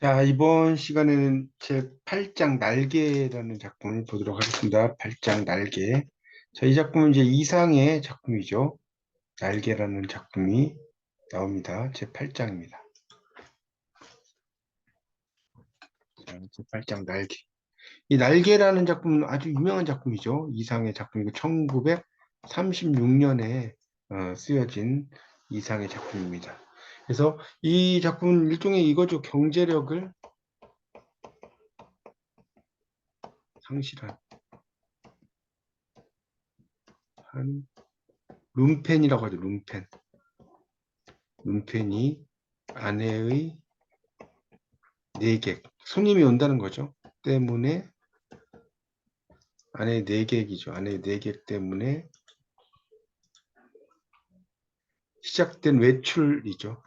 자, 이번 시간에는 제 8장 날개라는 작품을 보도록 하겠습니다. 8장 날개. 자, 이 작품은 이제 이상의 작품이죠. 날개라는 작품이 나옵니다. 제 8장입니다. 자, 제 8장 날개. 이 날개라는 작품은 아주 유명한 작품이죠. 이상의 작품이고 1936년에 어, 쓰여진 이상의 작품입니다. 그래서 이 작품은 일종의 이거죠. 경제력을 상실한 한 룸펜이라고 하죠. 룸펜. 룸펜이 아내의 내객, 손님이 온다는 거죠. 때문에 아내의 내객이죠. 아내의 내객 때문에 시작된 외출이죠.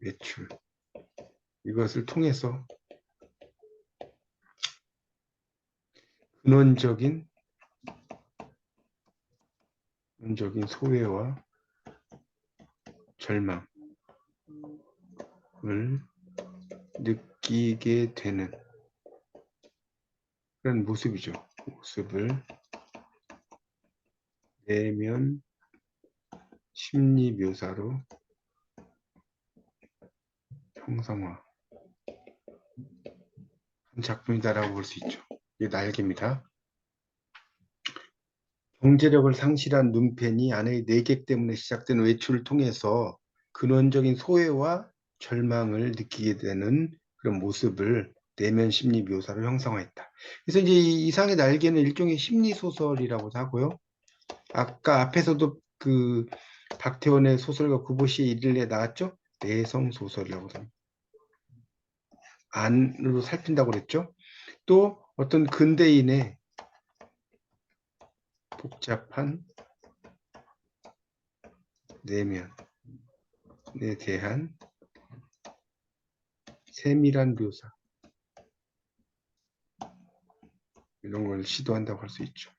외출. 이것을 통해서 근원적인 근원적인 소외와 절망을 느끼게 되는 그런 모습이죠. 모습을 내면 심리 묘사로 형상화 한 작품이다라고 볼 수 있죠. 이게 날개입니다. 경제력을 상실한 눈펜이 아내의 내객 때문에 시작된 외출을 통해서 근원적인 소외와 절망을 느끼게 되는 그런 모습을 내면 심리 묘사로 형성했다. 그래서 이제 이 이상의 날개는 일종의 심리 소설이라고도 하고요. 아까 앞에서도 그 박태원의 소설가 구보시의 일일에 나왔죠? 내성 소설이라고 합니다. 안으로 살핀다고 그랬죠? 또 어떤 근대인의 복잡한 내면에 대한 세밀한 묘사 이런 걸 시도한다고 할 수 있죠.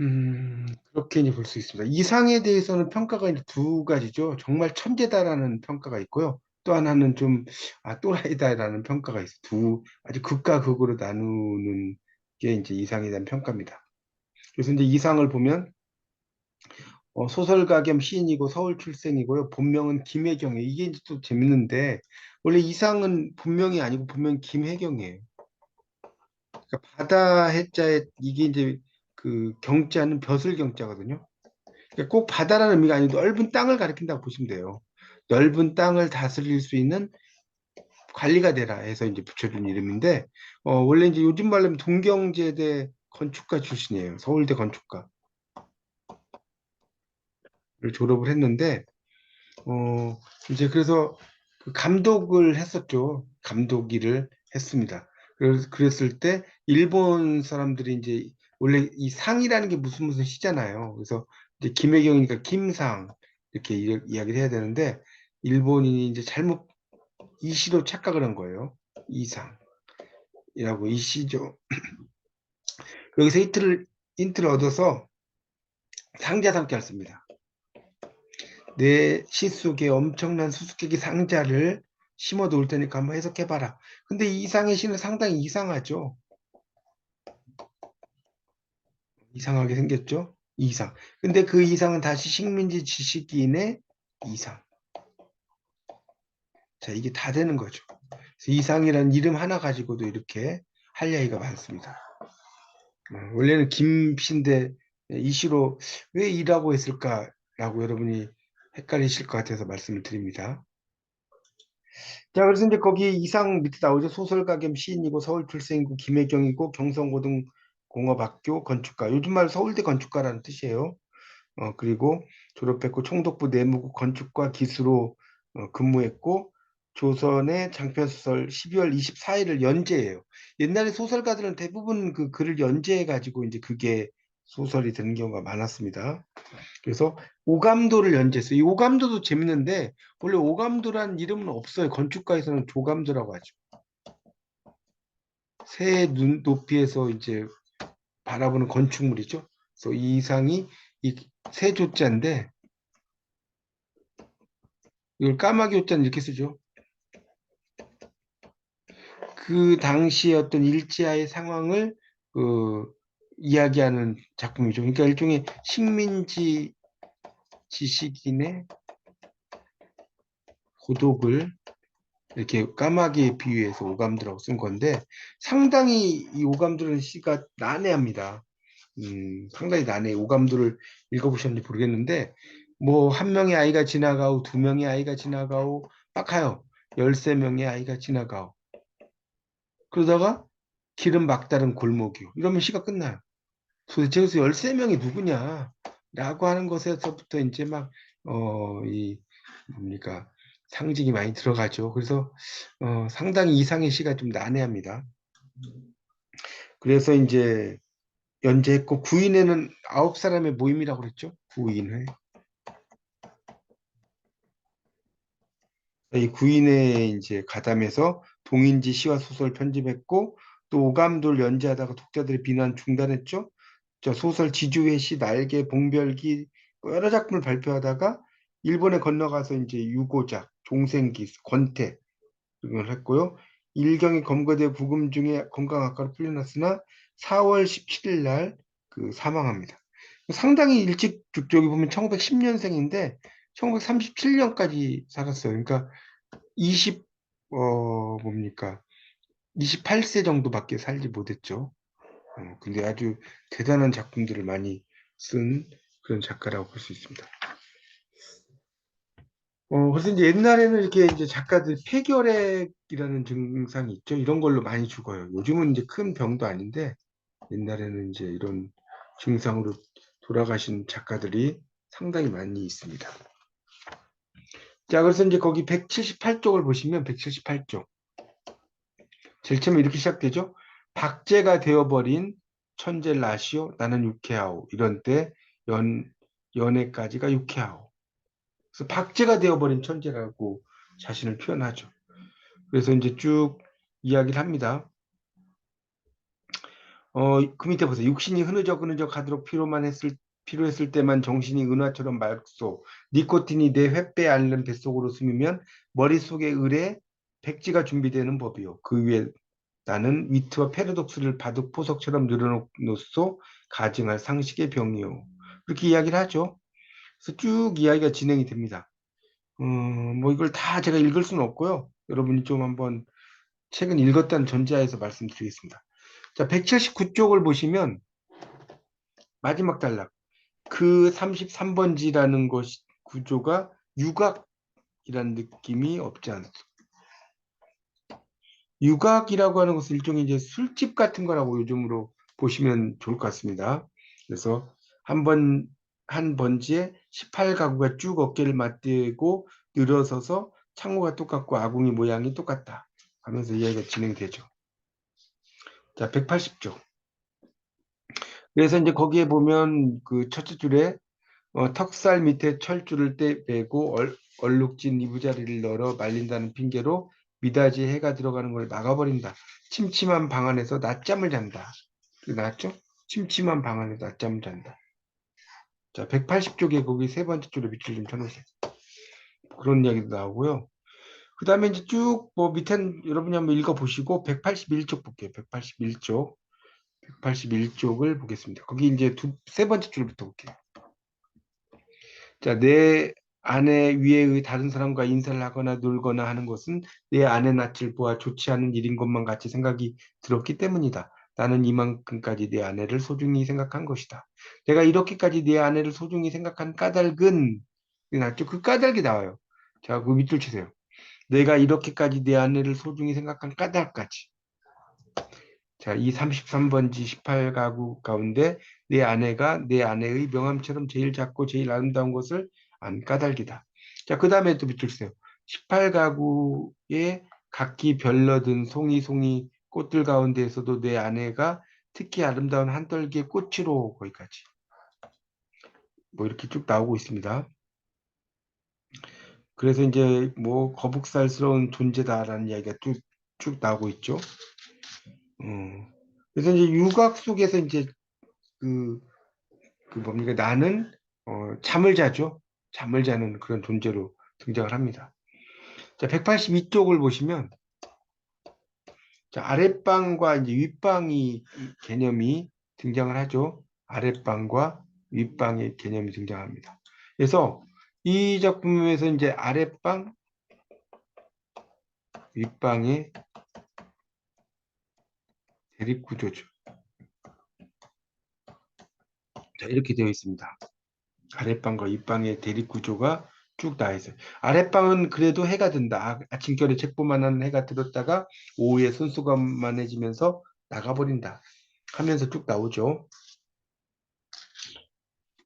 음, 그렇게 이제 볼 수 있습니다. 이상에 대해서는 평가가 두 가지죠. 정말 천재다라는 평가가 있고요. 또 하나는 좀, 아, 또라이다라는 평가가 있어요. 두, 아주 극과 극으로 나누는 게 이제 이상에 대한 평가입니다. 그래서 이제 이상을 보면, 어, 소설가 겸 시인이고 서울 출생이고요. 본명은 김혜경이에요. 이게 이제 또 재밌는데, 원래 이상은 본명이 아니고 본명 김혜경이에요. 그러니까 바다 해자에 이게 이제 그 경자는 벼슬 경자거든요. 그러니까 꼭 바다라는 의미가 아니고 넓은 땅을 가리킨다고 보시면 돼요. 넓은 땅을 다스릴 수 있는 관리가 되라 해서 이제 붙여준 이름인데 어, 원래 이제 요즘 말로 동경제대 건축가 출신이에요. 서울대 건축가. 를 졸업을 했는데 어, 이제 그래서 그 감독을 했었죠. 감독 일을 했습니다. 그랬을 때 일본 사람들이 이제 원래 이 상이라는 게 무슨 무슨 시잖아요. 그래서 이제 김혜경이니까 김상 이렇게 이- 이야기를 해야 되는데 일본인이 이제 잘못 이시로 착각을 한 거예요. 이상이라고 이시죠. 여기서 힌트를 힌트를 얻어서 상자 삼기를 씁니다. 내 시 속에 엄청난 수수께끼 상자를 심어 놓을 테니까 한번 해석해봐라. 근데 이 이상의 시는 상당히 이상하죠. 이상하게 생겼죠? 이상. 근데 그 이상은 다시 식민지 지식인의 이상. 자, 이게 다 되는 거죠. 이상이라는 이름 하나 가지고도 이렇게 할 이야기가 많습니다. 어, 원래는 김씨인데 이시로 왜 이라고 했을까라고 여러분이 헷갈리실 것 같아서 말씀을 드립니다. 자, 그래서 이제 거기 이상 밑에 나오죠. 소설가 겸 시인이고 서울 출생이고 김혜경이고 경성고등공업학교 건축가. 요즘 말 서울대 건축가라는 뜻이에요. 어, 그리고 졸업했고 총독부 내무국 건축과 기수로 어, 근무했고 조선의 장편소설 12월 24일을 연재해요. 옛날에 소설가들은 대부분 그 글을 연재해 가지고 이제 그게 소설이 되는 경우가 많았습니다. 그래서 오감도를 연재했어요. 이 오감도도 재밌는데 원래 오감도란 이름은 없어요. 건축가에서는 조감도라고 하죠. 새 눈 높이에서 이제 바라보는 건축물이죠. 그래서 이 이상이 이 세조자인데 이걸 까마귀 옷자는 이렇게 쓰죠. 그 당시의 어떤 일제하의 상황을 그 이야기하는 작품이죠. 그러니까 일종의 식민지 지식인의 고독을 이렇게 까마귀에 비유해서 오감들하고 쓴 건데 상당히 이 오감들은 시가 난해합니다. 음, 상당히 난해. 오감들을 읽어보셨는지 모르겠는데 뭐 한 명의 아이가 지나가고 두 명의 아이가 지나가고 빡하요. 열세 명의 아이가 지나가고 그러다가 길은 막다른 골목이요. 이러면 시가 끝나요. 도대체 여기서 13명이 누구냐? 라고 하는 것에서부터 이제 막, 어, 이, 뭡니까. 상징이 많이 들어가죠. 그래서, 어, 상당히 이상의 시가 좀 난해합니다. 그래서 이제 연재했고, 구인회는 아홉 사람의 모임이라고 그랬죠. 구인회. 이 구인회에 이제 가담해서 동인지 시와 소설 편집했고, 또 오감돌 연재하다가 독자들의 비난 중단했죠. 저 소설 지주회 시 날개 봉별기 뭐 여러 작품을 발표하다가 일본에 건너가서 이제 유고작 종생기 권태 이걸 했고요. 일경이 검거대 부금 중에 건강학과로 풀려났으나 4월 17일 날 그 사망합니다. 상당히 일찍 저기 보면 1910년생인데 1937년까지 살았어요. 그러니까 20, 어, 뭡니까. 28세 정도밖에 살지 못했죠. 어, 근데 아주 대단한 작품들을 많이 쓴 그런 작가라고 볼 수 있습니다. 어, 그래서 이제 옛날에는 이렇게 이제 작가들 폐결핵이라는 증상이 있죠. 이런 걸로 많이 죽어요. 요즘은 이제 큰 병도 아닌데 옛날에는 이제 이런 증상으로 돌아가신 작가들이 상당히 많이 있습니다. 자, 그래서 이제 거기 178쪽을 보시면 178쪽. 제일 처음에 이렇게 시작되죠. 박제가 되어버린 천재 라시오 나는 유쾌하오. 이런 때 연, 연애까지가 유쾌하오. 그래서 박제가 되어버린 천재라고 자신을 표현하죠. 그래서 이제 쭉 이야기를 합니다. 어, 그 밑에 보세요. 육신이 흐느적 흐느적 하도록 필요만 했을 필요했을 때만 정신이 은화처럼 맑소 니코틴이 내 횃배에 앓는 뱃속으로 스미면 머릿속에 을에 백지가 준비되는 법이요 그 위에 나는 위트와 패러독스를 바둑 포석처럼 늘어놓소 가증할 상식의 병이요. 그렇게 이야기를 하죠. 그래서 쭉 이야기가 진행이 됩니다. 음, 뭐 이걸 다 제가 읽을 수는 없고요. 여러분이 좀 한번 책은 읽었다는 전제하에서 말씀드리겠습니다. 자, 179쪽을 보시면 마지막 단락 그 33번지라는 것 구조가 유각이라는 느낌이 없지 않습니다. 유각이라고 하는 것은 일종의 이제 술집 같은 거라고 요즘으로 보시면 좋을 것 같습니다. 그래서 한 번, 한 번지에 18가구가 쭉 어깨를 맞대고 늘어서서 창호가 똑같고 아궁이 모양이 똑같다 하면서 이야기가 진행되죠. 자, 180조. 그래서 이제 거기에 보면 그 첫째 줄에 어, 턱살 밑에 철줄을 떼매고 얼룩진 이부자리를 널어 말린다는 핑계로 미닫이 해가 들어가는 걸 막아버린다. 침침한 방 안에서 낮잠을 잔다. 나왔죠? 침침한 방 안에서 낮잠을 잔다. 자, 180쪽에 거기 세 번째 줄에 밑줄 좀 쳐놓으세요. 그런 이야기도 나오고요. 그 다음에 이제 쭉 뭐 밑에 여러분이 한번 읽어보시고 181쪽 볼게요. 181쪽. 181쪽을 보겠습니다. 거기 이제 두, 세 번째 줄부터 볼게요. 자, 내 아내 위에의 다른 사람과 인사를 하거나 놀거나 하는 것은 내 아내 낯을 보아 좋지 않은 일인 것만 같이 생각이 들었기 때문이다. 나는 이만큼까지 내 아내를 소중히 생각한 것이다. 내가 이렇게까지 내 아내를 소중히 생각한 까닭은 낫죠? 그 까닭이 나와요. 자, 그 밑줄 치세요. 내가 이렇게까지 내 아내를 소중히 생각한 까닭까지. 자, 이 33번지 18가구 가운데 내 아내가 내 아내의 명함처럼 제일 작고 제일 아름다운 것을 안 까닭이다. 자, 그 다음에 또 밑줄 주세요. 18가구에 각기 별러든 송이송이 꽃들 가운데에서도 내 아내가 특히 아름다운 한떨기의 꽃으로 거기까지. 뭐 이렇게 쭉 나오고 있습니다. 그래서 이제 뭐 거북살스러운 존재다라는 이야기가 쭉, 쭉 나오고 있죠. 음. 그래서 이제 유곽 속에서 이제 그, 그 뭡니까 나는 어, 잠을 자죠. 잠을 자는 그런 존재로 등장을 합니다. 자, 182쪽을 보시면 자, 아랫방과 이제 윗방이 개념이 등장을 하죠. 아랫방과 윗방의 개념이 등장합니다. 그래서 이 작품에서 이제 아랫방, 윗방의 대립 구조죠. 자, 이렇게 되어 있습니다. 아랫방과 윗방의 대립 구조가 쭉 나와 있어요. 아랫방은 그래도 해가 든다. 아, 아침결에 책보만한 해가 들었다가 오후에 손수감만해지면서 나가버린다. 하면서 쭉 나오죠.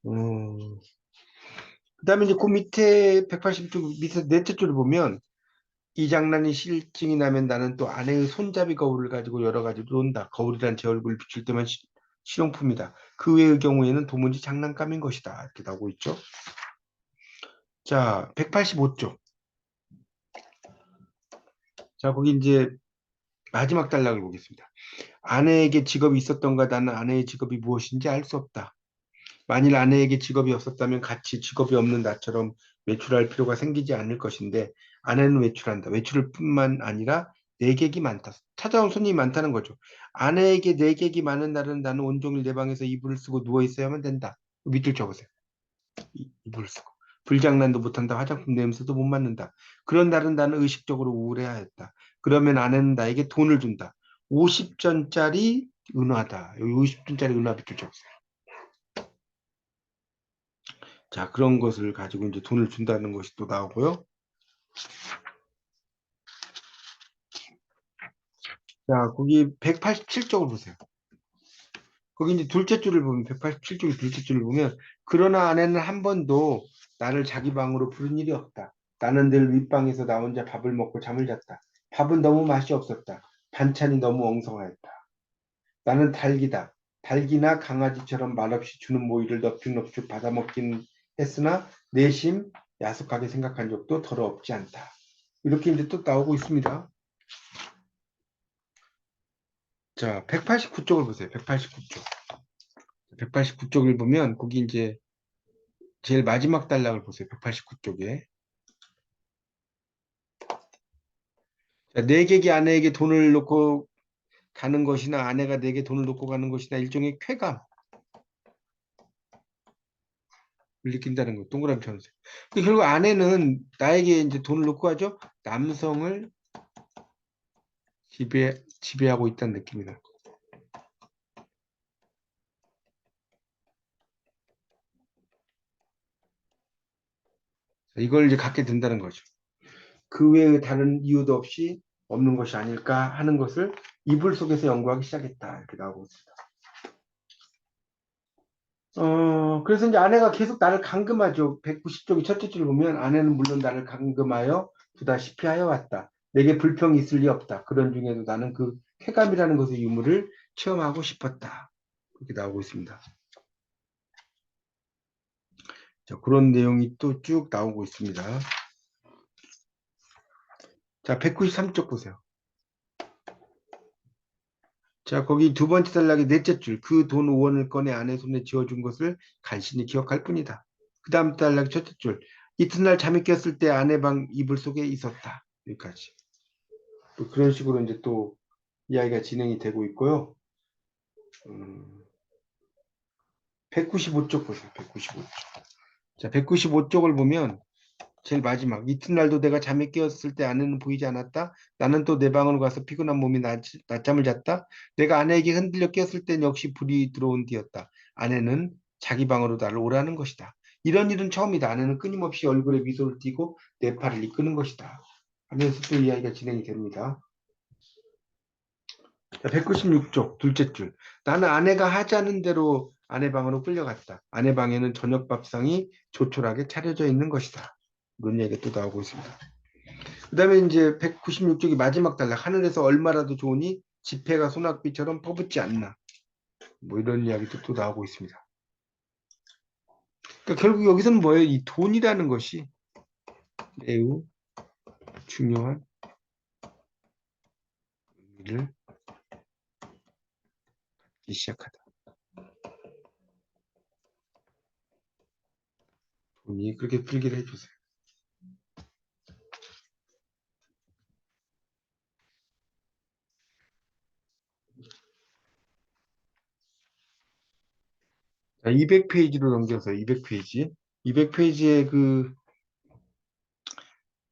음. 그 다음에 이제 그 밑에 180쪽 밑에 넷째 줄을 보면 이 장난이 실증이 나면 나는 또 아내의 손잡이 거울을 가지고 여러 가지 논다. 거울이란 제 얼굴을 비출 때만 시, 실용품이다. 그 외의 경우에는 도무지 장난감인 것이다. 이렇게 나오고 있죠. 자, 185쪽. 자, 거기 이제 마지막 단락을 보겠습니다. 아내에게 직업이 있었던가 나는 아내의 직업이 무엇인지 알 수 없다. 만일 아내에게 직업이 없었다면 같이 직업이 없는 나처럼 외출할 필요가 생기지 않을 것인데 아내는 외출한다. 외출을 뿐만 아니라 내객이 많다. 찾아온 손님이 많다는 거죠. 아내에게 내객이 많은 날은 나는 온종일 내 방에서 이불을 쓰고 누워 있어야만 된다. 밑줄 쳐보세요. 이- 이불을 쓰고. 불장난도 못한다. 화장품 냄새도 못 맡는다. 그런 날은 나는 의식적으로 우울해하였다. 그러면 아내는 나에게 돈을 준다. 50전짜리 은화다. 여기 50전짜리 은화 밑줄 쳐보세요. 자, 그런 것을 가지고 이제 돈을 준다는 것이 또 나오고요. 자, 거기 187쪽을 보세요. 거기 이제 둘째 줄을 보면 187쪽의 둘째 줄을 보면 그러나 아내는 한 번도 나를 자기 방으로 부른 일이 없다. 나는 늘 윗방에서 나 혼자 밥을 먹고 잠을 잤다. 밥은 너무 맛이 없었다. 반찬이 너무 엉성하였다. 나는 닭이다. 닭이나 강아지처럼 말없이 주는 모이를 넙죽넙죽 받아먹긴 했으나 내심 야속하게 생각한 적도 더럽지 않다. 이렇게 이제 또 나오고 있습니다. 자, 189쪽을 보세요. 189쪽. 189쪽을 보면 거기 이제 제일 마지막 단락을 보세요. 189쪽에. 자, 내객이 아내에게 돈을 놓고 가는 것이나 아내가 내게 돈을 놓고 가는 것이나 일종의 쾌감. 을 느낀다는 거. 동그라미 쳐주세요. 결국 아내는 나에게 이제 돈을 놓고 가죠. 남성을 지배, 지배하고 있다는 느낌이다. 이걸 이제 갖게 된다는 거죠. 그 외에 다른 이유도 없이 없는 것이 아닐까 하는 것을 이불 속에서 연구하기 시작했다. 이렇게 나오고 있습니다. 어, 그래서 이제 아내가 계속 나를 감금하죠. 190쪽이 첫째 줄을 보면 아내는 물론 나를 감금하여 두다시피 하여 왔다. 내게 불평이 있을 리 없다. 그런 중에도 나는 그 쾌감이라는 것의 유무를 체험하고 싶었다. 그렇게 나오고 있습니다. 자, 그런 내용이 또 쭉 나오고 있습니다. 자, 193쪽 보세요. 자, 거기 두 번째 단락의 넷째 줄, 그 돈 5원을 꺼내 아내 손에 쥐어준 것을 간신히 기억할 뿐이다. 그 다음 단락 첫째 줄, 이튿날 잠이 깼을 때 아내 방 이불 속에 있었다. 여기까지. 또 그런 식으로 이제 또 이야기가 진행이 되고 있고요. 음, 195쪽 보세요. 195쪽. 자, 195쪽을 보면 제일 마지막 이튿날도 내가 잠에 깨었을 때 아내는 보이지 않았다. 나는 또 내 방으로 가서 피곤한 몸이 낮, 낮잠을 잤다. 내가 아내에게 흔들려 깨었을 땐 역시 불이 들어온 뒤였다. 아내는 자기 방으로 나를 오라는 것이다. 이런 일은 처음이다. 아내는 끊임없이 얼굴에 미소를 띠고 내 팔을 이끄는 것이다. 하면서 또 이야기가 진행이 됩니다. 자, 196쪽 둘째 줄. 나는 아내가 하자는 대로 아내 방으로 끌려갔다. 아내 방에는 저녁 밥상이 조촐하게 차려져 있는 것이다. 이런 얘기가 또 나오고 있습니다. 그 다음에 이제 196쪽이 마지막 단락. 하늘에서 얼마라도 좋으니 지폐가 소낙비처럼 퍼붓지 않나. 뭐 이런 이야기도 또 나오고 있습니다. 그러니까 결국 여기서는 뭐예요? 이 돈이라는 것이 매우 중요한 의미를 갖기 시작하다. 돈이 그렇게 풀기를 해주세요. 200페이지로 넘겨서 200페이지. 200페이지에 그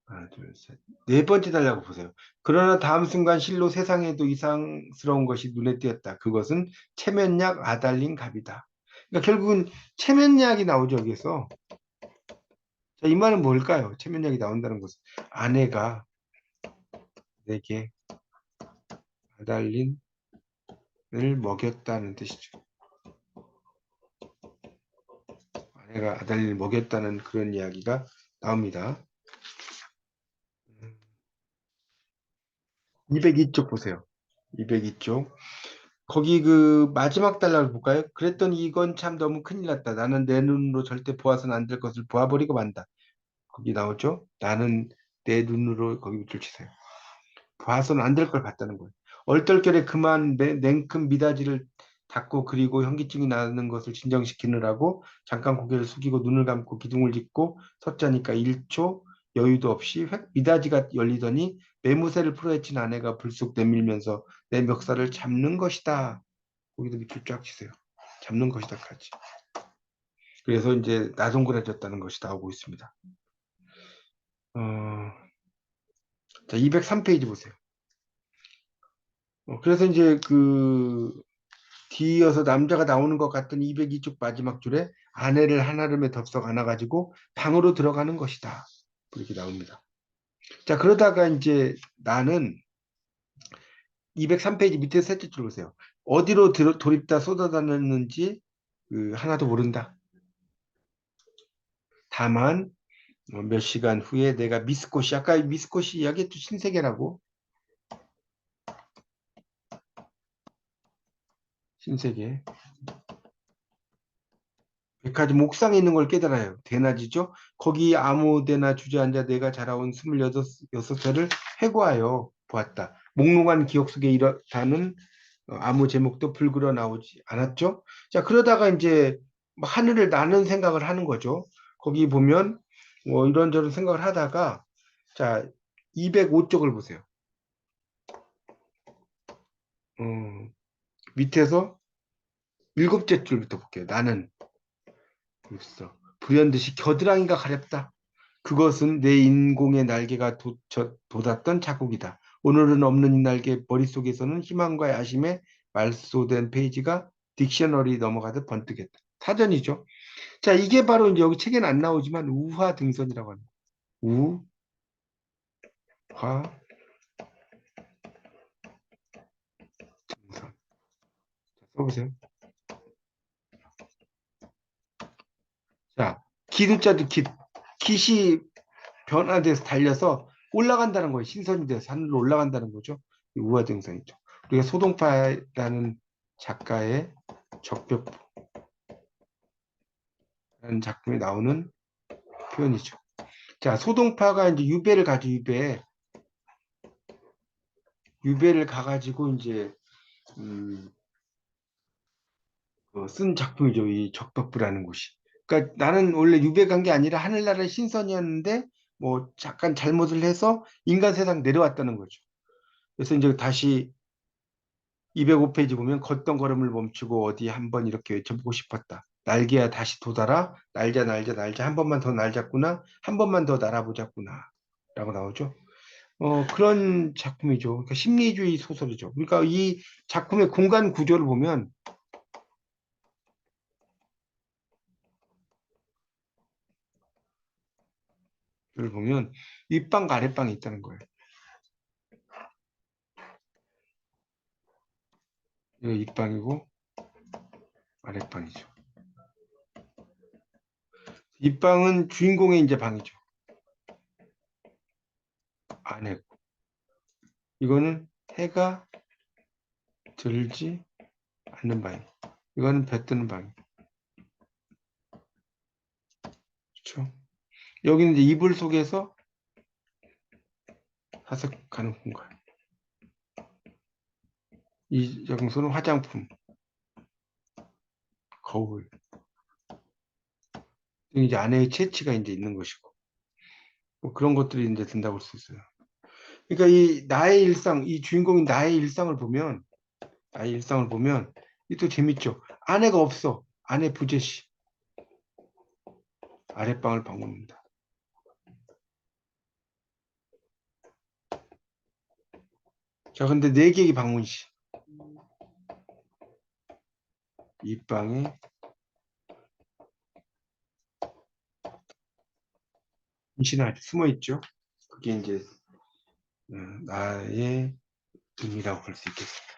하나, 둘, 셋. 네 번째 달라고 보세요. 그러나 다음 순간 실로 세상에도 이상스러운 것이 눈에 띄었다. 그것은 체면약 아달린 갑이다. 그러니까 결국은 체면약이 나오죠, 여기서. 자, 이 말은 뭘까요? 체면약이 나온다는 것은 아내가 내게 아달린을 먹였다는 뜻이죠. 아내가 아달린을 먹였다는 그런 이야기가 나옵니다. 202쪽 보세요. 202쪽. 거기 그 마지막 달락을 볼까요? 그랬더니 이건 참 너무 큰일 났다. 나는 내 눈으로 절대 보아서는 안 될 것을 보아버리고 만다. 거기 나오죠? 나는 내 눈으로 거기 밑줄 치세요. 봐서는 안 될 걸 봤다는 거예요. 얼떨결에 그만 냉- 냉큼 미닫이를 닫고 그리고 현기증이 나는 것을 진정시키느라고 잠깐 고개를 숙이고 눈을 감고 기둥을 짚고 섰자니까 1초 여유도 없이 획 미닫이가 열리더니 매무새를 풀어헤친 아내가 불쑥 내밀면서 내 멱살을 잡는 것이다. 거기도 밑줄 쫙 치세요. 잡는 것이다까지. 그래서 이제 나동그라졌다는 것이 나오고 있습니다. 어, 자, 203페이지 보세요. 어, 그래서 이제 그 뒤이어서 남자가 나오는 것 같던 202쪽 마지막 줄에 아내를 한아름에 덥석 안아가지고 방으로 들어가는 것이다. 이렇게 나옵니다. 자, 그러다가 이제 나는 203페이지 밑에 셋째 줄 보세요. 어디로 들어- 돌입다 쏟아다녔는지 그 하나도 모른다. 다만 어, 몇 시간 후에 내가 미스코시 아까 미스코시 이야기했죠 신세계라고 신세계. 백화점 옥상에 있는 걸 깨달아요. 대낮이죠? 거기 아무데나 주저앉아 내가 자라온 26살을 회고하여 보았다. 몽롱한 기억 속에 이렇다는 어, 아무 제목도 불그러 나오지 않았죠? 자 그러다가 이제 막 하늘을 나는 생각을 하는 거죠. 거기 보면 뭐 이런저런 생각을 하다가 자 205쪽을 보세요. 음, 밑에서 일곱째 줄부터 볼게요. 나는 있어. 불현듯이 겨드랑이가 가렵다. 그것은 내 인공의 날개가 도, 저, 돋았던 자국이다. 오늘은 없는 이 날개 머릿속에서는 희망과 야심에 말소된 페이지가 딕셔너리 넘어가듯 번뜩했다. 사전이죠. 자, 이게 바로 이제 여기 책에는 안 나오지만 우화 등선이라고 합니다. 우, 화, 등선. 자, 써보세요. 자, 기두자도 깃, 깃이 변화돼서 달려서 올라간다는 거예요. 신선이 돼서 하늘로 올라간다는 거죠. 이 우화등선이죠. 우리가 소동파라는 작가의 적벽부 라는 작품에 나오는 표현이죠. 자, 소동파가 이제 유배를 가지고 유배 유배를 가가지고 이제 음, 어, 쓴 작품이죠. 이 적벽부라는 곳이. 그러니까 나는 원래 유배 간 게 아니라 하늘나라의 신선이었는데 뭐 잠깐 잘못을 해서 인간 세상 내려왔다는 거죠. 그래서 이제 다시 205페이지 보면 걷던 걸음을 멈추고 어디 한번 이렇게 외쳐보고 싶었다. 날개야 다시 돋아라. 날자 날자 날자 한 번만 더 날자꾸나. 한 번만 더 날아보자꾸나. 라고 나오죠. 어, 그런 작품이죠. 그러니까 심리주의 소설이죠. 그러니까 이 작품의 공간 구조를 보면 를 보면 윗방과 아랫방이 있다는 거예요. 이거 윗방이고 아랫방이죠. 윗방은 주인공의 이제 방이죠. 아내고 이거는 해가 들지 않는 방이. 이거는 배 뜨는 방이. 그렇죠? 여기는 이제 이불 속에서 사색하는 공간. 이 장소는 화장품, 거울. 이제 아내의 채취가 이제 있는 것이고 뭐 그런 것들이 이제 된다고 볼수 있어요. 그러니까 이 나의 일상, 이 주인공인 나의 일상을 보면 나의 일상을 보면 이 또 재밌죠. 아내가 없어. 아내 부재씨 아랫방을 방문합니다. 자, 근데 네 개의 방문시. 이 방에 임신하죠. 숨어 있죠. 그게 이제 어, 나의 의미라고 볼 수 있겠습니다.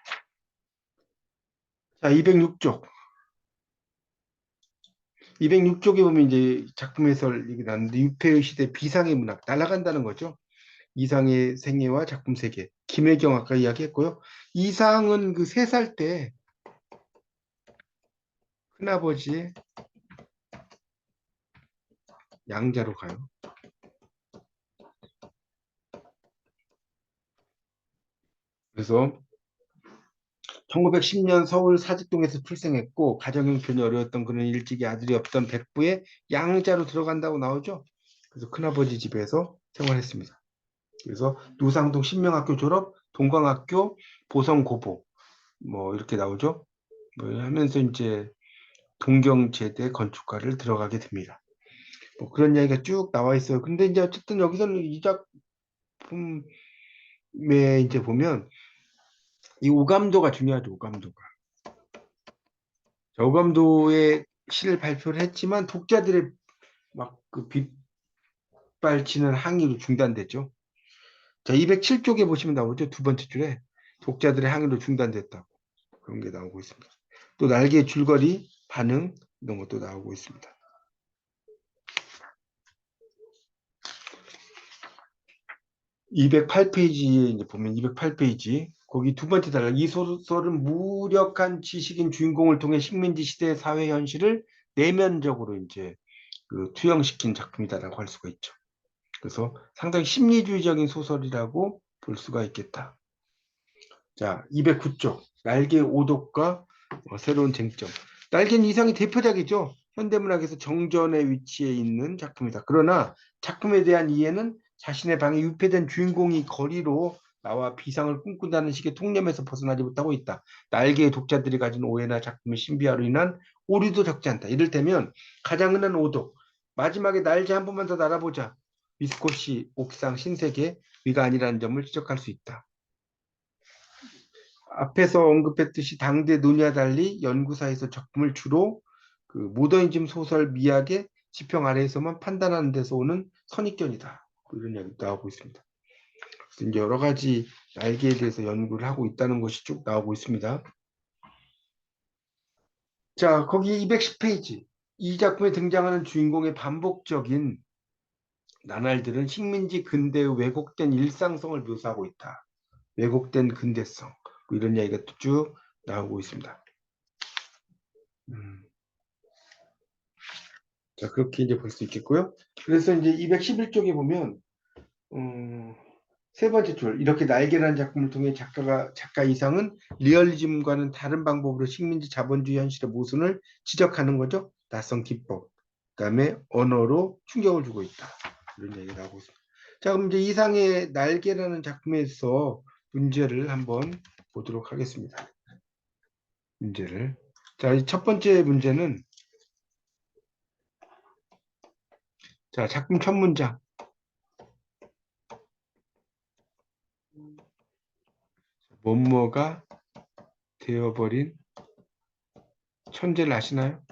자, 206쪽. 206쪽에 보면 이제 작품 해설 얘기 나왔는데 유폐의 시대 비상의 문학 날아간다는 거죠. 이상의 생애와 작품 세계. 김혜경 아까 이야기했고요. 이상은 그 세 살 때 큰아버지의 양자로 가요. 그래서 1910년 서울 사직동에서 출생했고 가정 형편이 어려웠던 그는 일찍이 아들이 없던 백부의 양자로 들어간다고 나오죠. 그래서 큰아버지 집에서 생활했습니다. 그래서 노상동 신명학교 졸업, 동광학교, 보성고보 뭐 이렇게 나오죠. 뭐 하면서 이제 동경제대 건축과를 들어가게 됩니다. 뭐 그런 이야기가 쭉 나와 있어요. 근데 이제 어쨌든 여기서는 이 작품에 이제 보면 이 오감도가 중요하죠. 오감도가. 자, 오감도의 시를 발표를 했지만 독자들의 막 그 빗발치는 항의로 중단됐죠. 자, 207쪽에 보시면 나오죠. 두 번째 줄에 독자들의 항의로 중단됐다고 그런 게 나오고 있습니다. 또 날개 줄거리 반응 이런 것도 나오고 있습니다. (208페이지에) 이제 보면 (208페이지) 거기 두 번째 달라 이 소설은 무력한 지식인 주인공을 통해 식민지 시대의 사회 현실을 내면적으로 이제 그 투영시킨 작품이다라고 할 수가 있죠. 그래서 상당히 심리주의적인 소설이라고 볼 수가 있겠다. 자, 209쪽 날개 오독과 어, 새로운 쟁점. 날개는 이상의 대표작이죠. 현대문학에서 정전의 위치에 있는 작품이다. 그러나 작품에 대한 이해는 자신의 방에 유폐된 주인공이 거리로 나와 비상을 꿈꾼다는 식의 통념에서 벗어나지 못하고 있다. 날개의 독자들이 가진 오해나 작품의 신비화로 인한 오류도 적지 않다. 이를테면 가장 흔한 오독. 마지막에 날개 한 번만 더 날아보자. 미스코시 옥상 신세계 위가 아니라는 점을 지적할 수 있다. 앞에서 언급했듯이 당대 논의와 달리 연구사에서 작품을 주로 그 모더니즘 소설 미학의 지평 아래에서만 판단하는 데서 오는 선입견이다. 이런 이야기 나오고 있습니다. 이제 여러 가지 날개에 대해서 연구를 하고 있다는 것이 쭉 나오고 있습니다. 자, 거기 210페이지. 이 작품에 등장하는 주인공의 반복적인 나날들은 식민지 근대의 왜곡된 일상성을 묘사하고 있다. 왜곡된 근대성. 뭐 이런 이야기가 쭉 나오고 있습니다. 음. 자, 그렇게 이제 볼 수 있겠고요. 그래서 이제 211쪽에 보면, 음, 세 번째 줄 이렇게 날개라는 작품을 통해 작가가 작가 이상은 리얼리즘과는 다른 방법으로 식민지 자본주의 현실의 모순을 지적하는 거죠. 낯선 기법, 그다음에 언어로 충격을 주고 있다. 이런 얘기를 하고 있습니다. 자, 그럼 이제 이상의 날개라는 작품에서 문제를 한번 보도록 하겠습니다. 문제를. 자, 첫 번째 문제는 자, 작품 첫 문장. 뭐뭐가 되어버린 천재를 아시나요?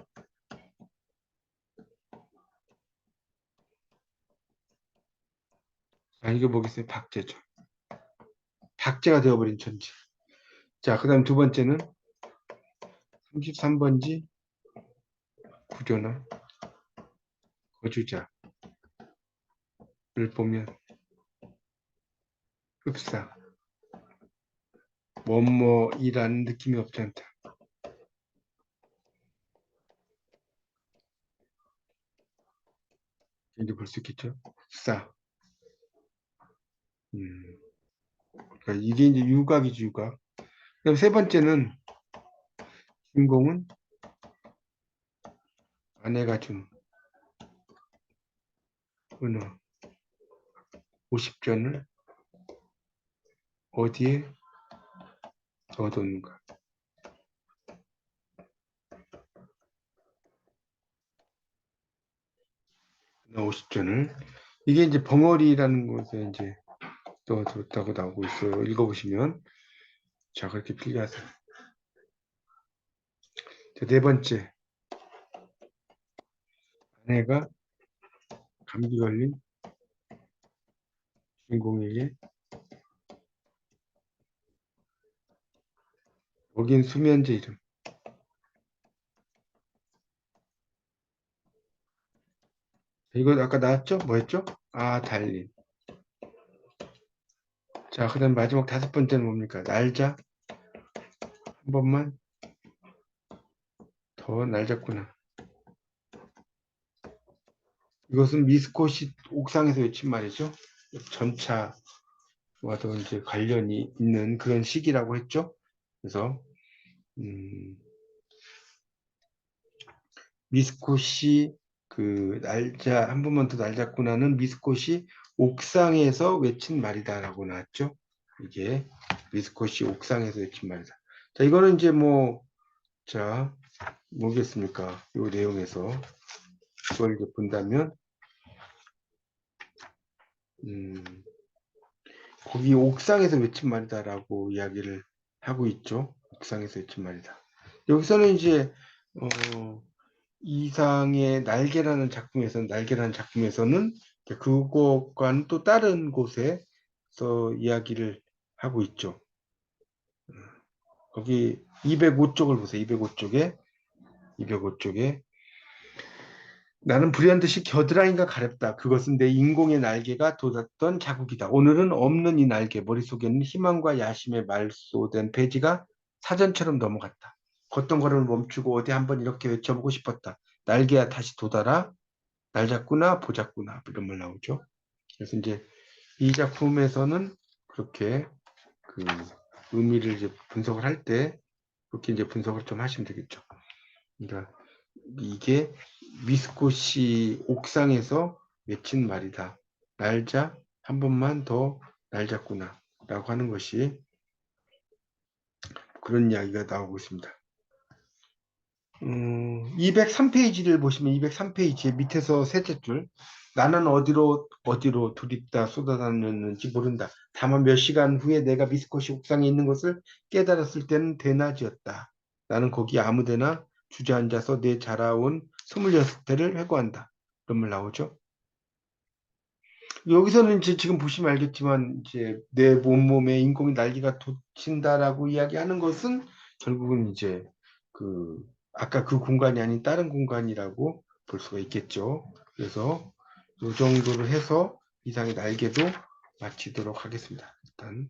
아, 이거 뭐겠어요? 박제죠. 박제가 되어버린 천재. 자, 그 다음 두 번째는 33번지 구조나 거주자를 보면 흡사 뭐뭐이라는 느낌이 없지 않다. 이제 볼 수 있겠죠? 흡사 예. 그러니까 이게 이제 유각이지 유각. 그다음 세 번째는 주인공은 아내가 준 은어 50전을 어디에 넣어놓는가. 은어 50전을 이게 이제 벙어리라는 곳에 이제 또 들었다고 나오고 있어요. 읽어보시면 자 그렇게 필기하세요. 자, 네 번째 아내가 감기 걸린 주인공에게 여긴 수면제 이름 이거 아까 나왔죠? 뭐였죠? 아 달린 자, 그 다음 마지막 다섯 번째는 뭡니까? 날자. 한 번만 더 날잡구나. 이것은 미스코시 옥상에서 외친 말이죠. 전차와도 이제 관련이 있는 그런 시기라고 했죠. 그래서 음, 미스코시 그 날자 한 번만 더 날잡구나는 미스코시 옥상에서 외친 말이다라고 나왔죠. 이게 미스코시 옥상에서 외친 말이다. 자, 이거는 이제 뭐, 자, 뭐겠습니까? 이 내용에서 그걸 이제 본다면, 음, 거기 옥상에서 외친 말이다라고 이야기를 하고 있죠. 옥상에서 외친 말이다. 여기서는 이제, 어, 이상의 날개라는 작품에서는, 날개라는 작품에서는 그것과는 또 다른 곳에서 이야기를 하고 있죠. 거기 205쪽을 보세요. 205쪽에 205쪽에 나는 불현듯이 겨드랑이가 가렵다. 그것은 내 인공의 날개가 돋았던 자국이다. 오늘은 없는 이 날개 머릿속에는 희망과 야심에 말소된 배지가 사전처럼 넘어갔다. 걷던 걸음을 멈추고 어디 한번 이렇게 외쳐보고 싶었다. 날개야 다시 돋아라. 날 잡구나 보잡구나 이런 말 나오죠. 그래서 이제 이 작품에서는 그렇게 그 의미를 이제 분석을 할 때 그렇게 이제 분석을 좀 하시면 되겠죠. 그러니까 이게 미스코시 옥상에서 외친 말이다. 날자 한 번만 더 날 잡구나 라고 하는 것이 그런 이야기가 나오고 있습니다. 음, 203페이지를 보시면 203페이지의 밑에서 셋째 줄 나는 어디로 어디로 두립다 쏟아다녔는지 모른다. 다만 몇 시간 후에 내가 미스코시 옥상에 있는 것을 깨달았을 때는 대낮이었다. 나는 거기 아무데나 주저앉아서 내 자라온 26대를 회고한다. 그런 말 나오죠. 여기서는 이제 지금 보시면 알겠지만 이제 내 몸몸에 인공의 날개가 돋친다라고 이야기하는 것은 결국은 이제 그 아까 그 공간이 아닌 다른 공간이라고 볼 수가 있겠죠. 그래서 이 정도로 해서 이상의 날개도 마치도록 하겠습니다. 일단